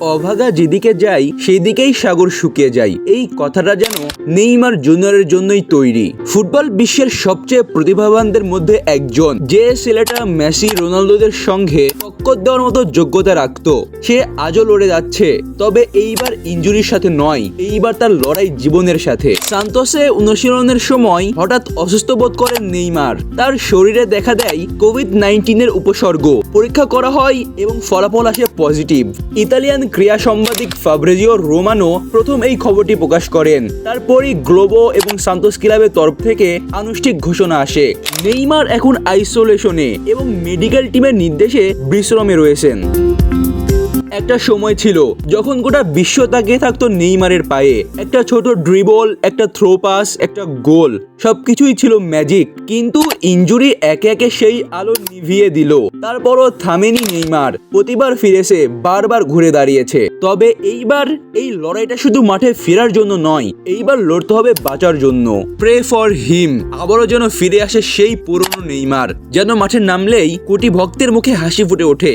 অভাগা যেদিকে যাই, সেদিকেই সাগর শুকিয়ে যায়। এই কথাটা যেন নেইমার জুনিয়রের জন্যই তৈরি। ফুটবল বিশ্বের সবচেয়ে প্রতিভাবানদের মধ্যে একজন, যে ছেলেটা মেসি রোনালদোদের সঙ্গে টক্কর দেওয়ার মতো যোগ্যতা রাখতো। সে আজও লড়ে যাচ্ছে। তবে এইবার ইঞ্জুরির সাথে নয়, এইবার তার লড়াই জীবনের সাথে। সান্তোসে অনুশীলনের সময় হঠাৎ অসুস্থ বোধ করেন নেইমার। তার শরীরে দেখা দেয় কোভিড নাইন্টিনের উপসর্গ। পরীক্ষা করা হয় এবং ফলাফল আসে পজিটিভ। ইতালিয়ান ক্রীড়া সাংবাদিক ফাব্রেজিও রোমানো প্রথম এই খবরটি প্রকাশ করেন। তারপরই গ্লোবো এবং সান্তোস ক্লাবের তরফ থেকে আনুষ্ঠানিক ঘোষণা আসে। নেইমার এখন আইসোলেশনে এবং মেডিকেল টিমের নির্দেশে বিশ্রামে রয়েছেন। একটা সময় ছিল যখন গোটা বিশ্ব তাকিয়ে থাকতো নেইমারের পায়ে। একটা ছোট ড্রিবল একটা থ্রো পাস একটা গোল, সবকিছুই ছিল ম্যাজিক কিন্তু ইঞ্জুরি একে একে সেই আলো নিভিয়ে দিল। তারপরও থামেনি নেইমার। প্রতিবার ফিরেছে বারবার ঘুরে দাঁড়িয়েছে। তবে এইবার এই লড়াইটা শুধু মাঠে ফেরার জন্য নয়, এইবার লড়তে হবে বাঁচার জন্য। প্রে ফর হিম আবারও যেন ফিরে আসে সেই পুরনো নেইমার, যেন মাঠে নামলেই কোটি ভক্তের মুখে হাসি ফুটে ওঠে।